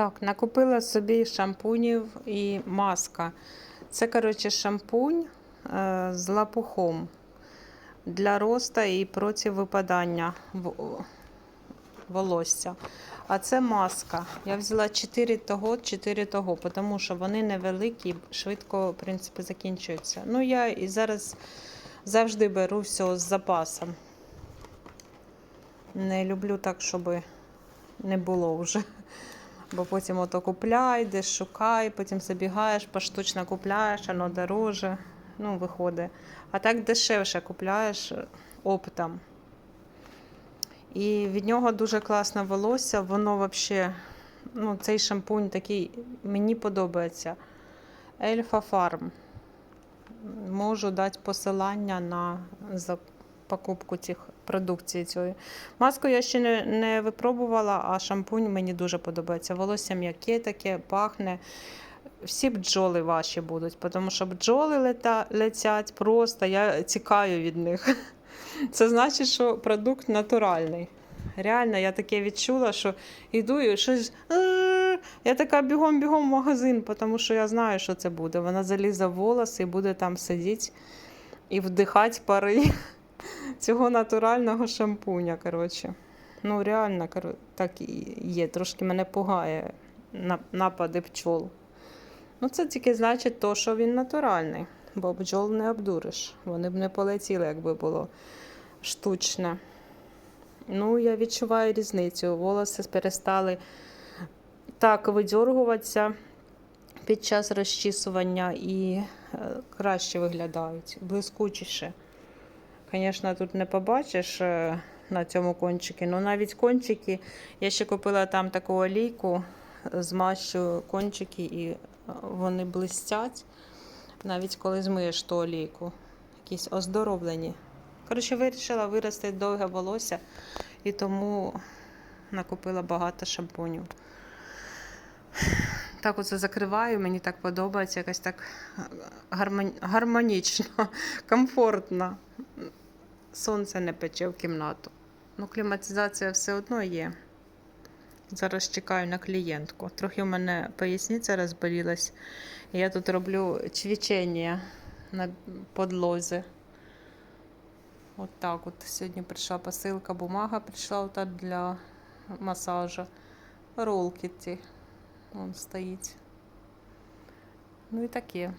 Так, накупила собі шампунів і маска. Це, коротше, шампунь е, з лапухом для роста і проти випадання волосся. А це маска. Я взяла 4 того, 4 того, тому що вони невеликі, швидко, в принципі, закінчуються. Ну, я і зараз завжди беру все з запасом. Не люблю так, щоб не було вже. Бо потім ото купляй, десь шукай, потім забігаєш, поштучно купляєш, воно дороже, ну, виходить. А так дешевше купляєш е, оптом. І від нього дуже класне волосся, воно взагалі, ну, цей шампунь такий, мені подобається. Ельфа Фарм. Можу дати посилання на покупку цих продукції цієї. Маску я ще не, не випробувала, а шампунь мені дуже подобається. Волосся м'яке таке, пахне. Всі бджоли ваші будуть, тому що бджоли лета, летять просто, я тікаю від них. Це значить, що продукт натуральний. Реально, я таке відчула, що йду і щось. Я така бігом-бігом в магазин, тому що я знаю, що це буде. Вона залізе в волоси і буде там сидіти і вдихати пари цього натурального шампуня. Коротше. Ну, реально, так і є. Трошки мене пугає напади пчол. Ну, це тільки значить то, що він натуральний, бо бджол не обдуриш. Вони б не полетіли, якби було штучне. Ну, я відчуваю різницю. Волоси перестали так видьоргуватися під час розчісування і е, краще виглядають, блискучіше. Звісно, тут не побачиш е, на цьому кончикі, але навіть кончики. Я ще купила там таку олійку, змащую кончики і е, вони блистять. Навіть коли змиєш ту олійку. Якісь оздоровлені. Коротше, вирішила вирости довге волосся і тому накупила багато шампунів. Так оце закриваю, мені так подобається, якось так гармонічно, комфортно. Сонце не пече в кімнату. Ну, кліматизація все одно є. Зараз чекаю на клієнтку. Трохи в мене поясниця розболілась. Я тут роблю чвічення на подлозі. От так от сьогодні прийшла посилка, бумага прийшла ота для масажу. Ролки ці. Вон стоїть. Ну і таке.